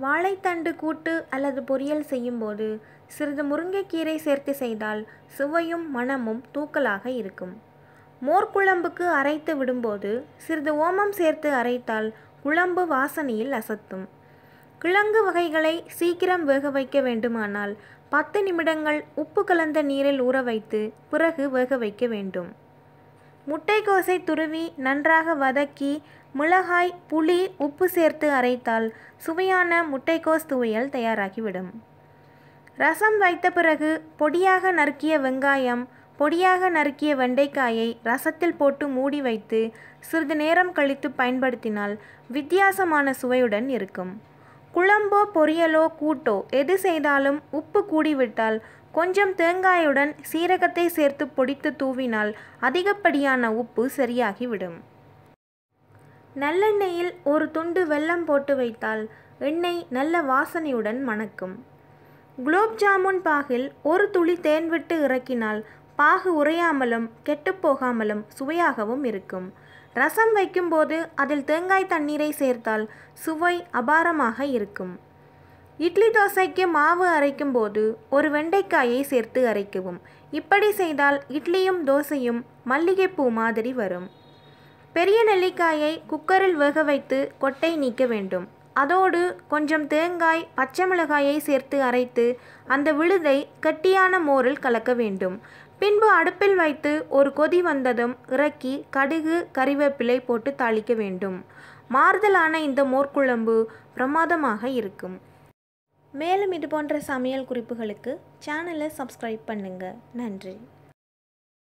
வாழைத்தண்டு கூட்டு அல்லது பொரியல் செய்யும்போது சிறிது முருங்கைக்கீரை சேர்த்து செய்தால் சுவையும் மணமும் தூக்கலாக இருக்கும். மோர் குழம்புக்கு அரைத்து விடும்போது சிறிது ஓமம் சேர்த்து அரைத்தால் குழம்பு வாசனையில் அசத்தும். கிழங்கு வகைகளை சீக்கிரம் வேக வைக்க வேண்டுமானால் பத்து நிமிடங்கள் உப்பு கலந்த நீரில் ஊற வைத்து பிறகு வேக வைக்க வேண்டும். முட்டைக்கோஸை துருவி நன்றாக வதக்கி மிளகாய் புளி உப்பு சேர்த்து அரைத்தால் சுவையான முட்டைக்கோஸ் துவையல் தயாராகிவிடும். ரசம் வைத்த பிறகு பொடியாக நறுக்கிய வெங்காயம் பொடியாக நறுக்கிய வெண்டைக்காயை ரசத்தில் போட்டு மூடி வைத்து சிறிது நேரம் கழித்து பயன்படுத்தினால் வித்தியாசமான சுவையுடன் இருக்கும். குழம்போ பொரியலோ கூட்டோ எது செய்தாலும் உப்பு கூடிவிட்டால் கொஞ்சம் தேங்காயுடன் சீரகத்தை சேர்த்து பொடித்து தூவினால் அதிகப்படியான உப்பு சரியாகிவிடும். நல்லெண்ணெயில் ஒரு துண்டு வெல்லம் போட்டு வைத்தால் எண்ணெய் நல்ல வாசனையுடன் மணக்கும். குலோப் ஜாமுன் பாகில் ஒரு துளி தேன் விட்டு இறக்கினால் பாகு உறையாமலும் கெட்டுப்போகாமலும் சுவையாகவும் இருக்கும். ரசம் வைக்கும்போது அதில் தேங்காய் தண்ணீரை சேர்த்தால் சுவை அபாரமாக இருக்கும். இட்லி தோசைக்கு மாவு அரைக்கும் போது ஒரு வெண்டைக்காயை சேர்த்து அரைக்கவும். இப்படி செய்தால் இட்லியும் தோசையும் மல்லிகைப்பூ மாதிரி வரும். பெரிய நெல்லிக்காயை குக்கரில் வேக வைத்து கொட்டை நீக்க வேண்டும். அதோடு கொஞ்சம் தேங்காய் பச்சை மிளகாயை சேர்த்து அரைத்து அந்த விழுதை கட்டியான மோரில் கலக்க வேண்டும். பின்பு அடுப்பில் வைத்து ஒரு கொதி வந்ததும் இறக்கி கடுகு கறிவேப்பிலை போட்டு தாளிக்க வேண்டும். மாறுதலான இந்த மோர்க்குழம்பு பிரமாதமாக இருக்கும். மேலும் இது போன்ற சமையல் குறிப்புகளுக்கு சேனலை சப்ஸ்கிரைப் பண்ணுங்கள் நன்றி.